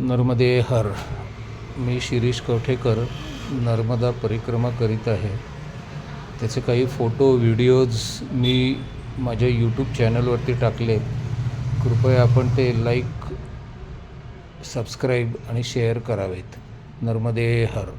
नर्मदे हर. मी शिरीष कवठेकर नर्मदा परिक्रमा करीत आहे. त्याचे काही फोटो व्हिडिओज मी माझ्या यूट्यूब चॅनलवरती टाकले कृपया आपण ते लाईक सबस्क्राईब आणि शेअर करावेत. नर्मदे हर.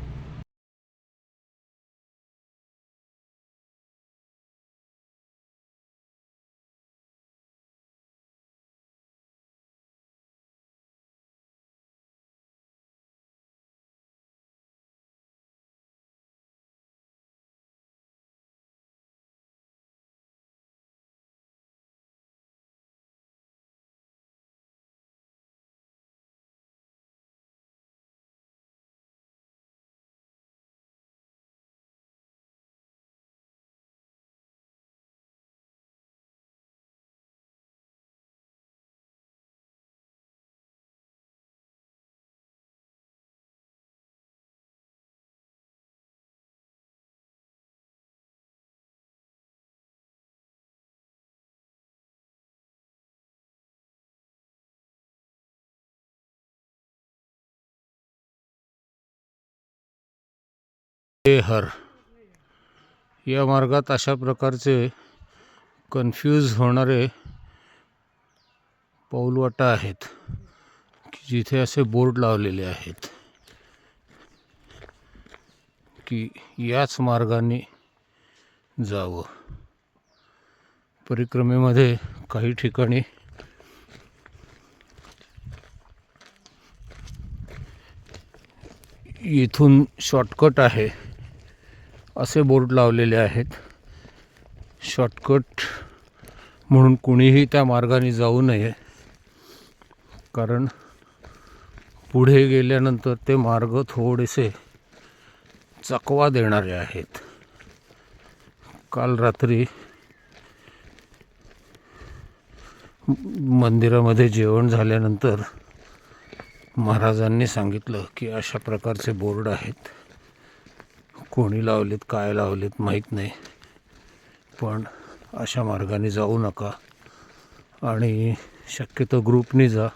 हर या मार्गात अशा प्रकारचे कन्फ्यूज होणारे पाऊलवाटा आहेत की जिथे असे बोर्ड लावलेले आहेत की याच मार्गाने जावं. परिक्रमेमध्ये काही ठिकाणी इथून शॉर्टकट आहे. असे बोर्ड लावलेले आहेत. शॉर्टकट म्हणून कुणीही त्या मार्गाने जाऊ नये. कारण पुढे गेल्यानंतर ते मार्ग थोडेसे चकवा देणारे आहेत. काल रात्री मंदिरामध्ये जेवण झाल्यानंतर महाराजांनी सांगितलं की अशा प्रकारचे बोर्ड आहेत. कोणी लावलेत काय लावलेत माहीत नाही. पण अशा मार्गाने जाऊ नका आणि शक्यतो ग्रुपने जा.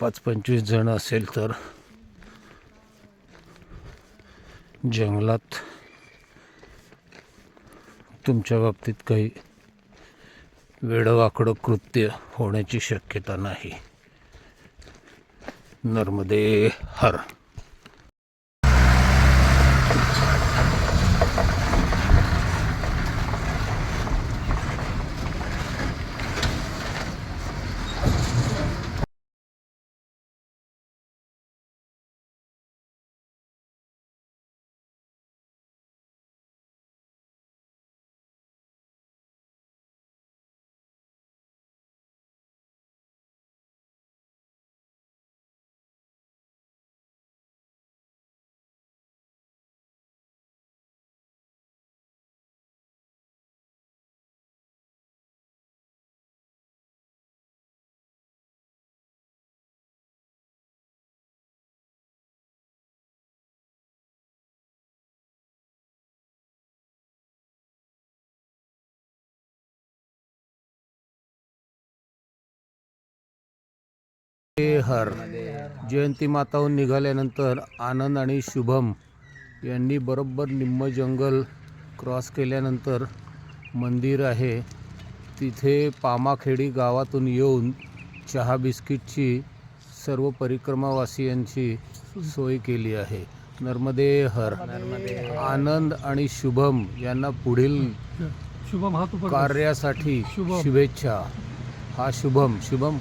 पाच पंचवीस जण असेल तर. जंगलात तुमच्या बाबतीत काही वेडवाकडं कृत्य होण्याची शक्यता नाही. नर्मदे हर. हर जयंती माताहून निघाल्यानंतर आनंद आणि शुभम यांनी बरोबर निम्म जंगल क्रॉस केल्यानंतर मंदिर आहे. तिथे पामाखेडी गावातून येऊन चहा बिस्किटची सर्व परिक्रमावासियांची सोय केली आहे. नर्मदे हर आनंद आणि शुभम यांना पुढील शुभम. कार्यासाठी. शुभेच्छा. हा शुभम. शुभम.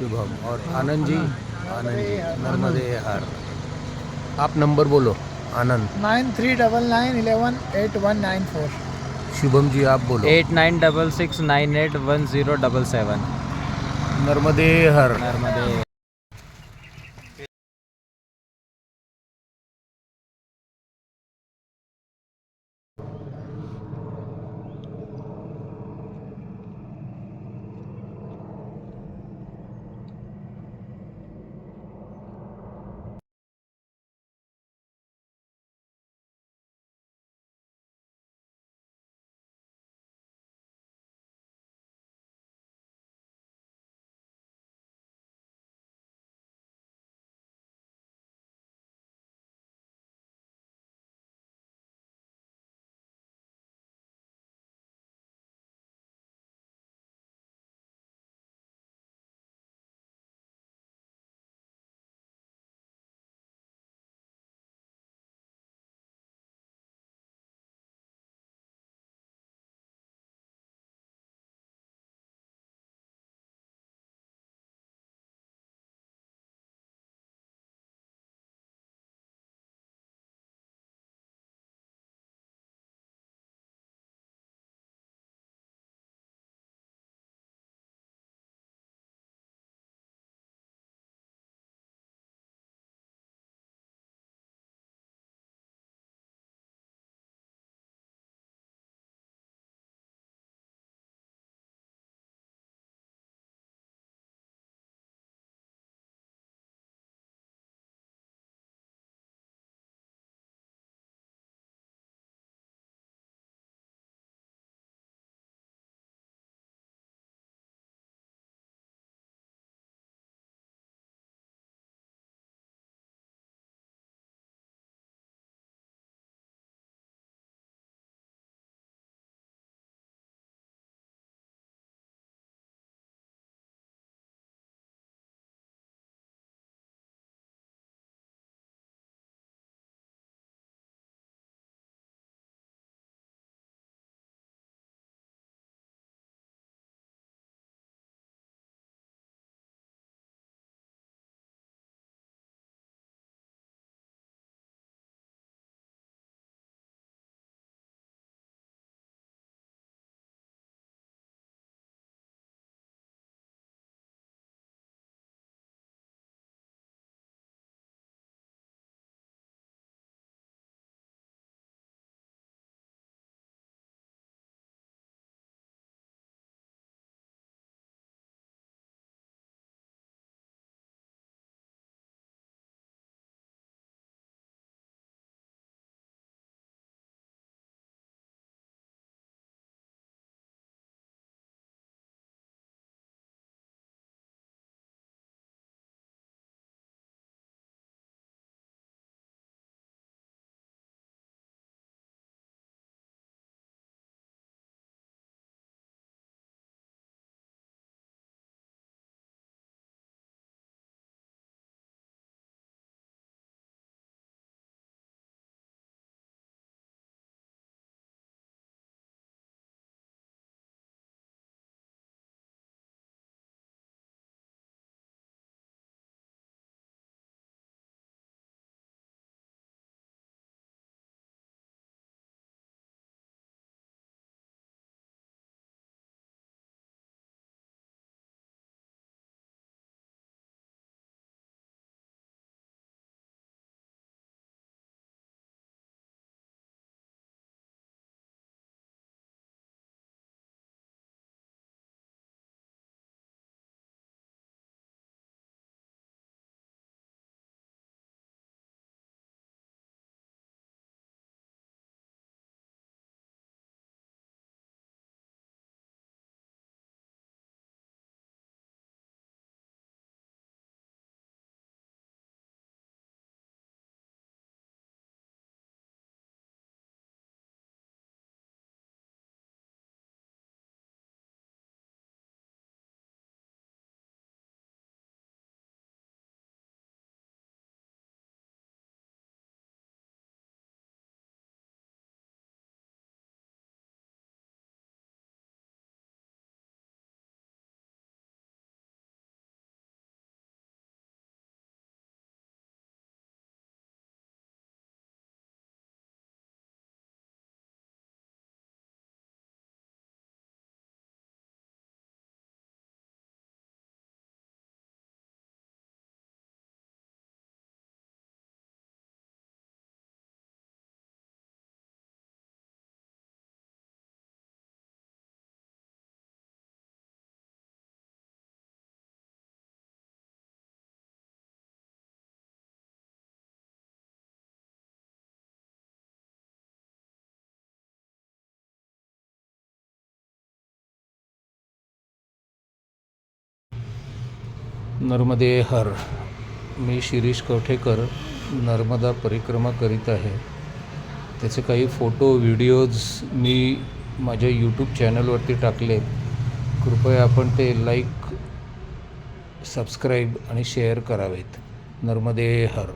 शुभम और आनंद जी आनंद जी नर्मदे हर। आप नंबर बोलो Anand. Nine three double nine eleven eight one nine four. Shubham ji आप बोलो। Eight nine double six nine eight one zero double seven. Narmade हर। नर्मदे। नर्मदे हर. मी शिरीष कवठेकर नर्मदा परिक्रमा करीत आहे. त्याचे काही फोटो व्हिडिओज मी माझ्या यूट्यूब चॅनलवरती टाकले कृपया आपण ते लाईक सबस्क्राईब आणि शेअर करावेत. नर्मदे हर.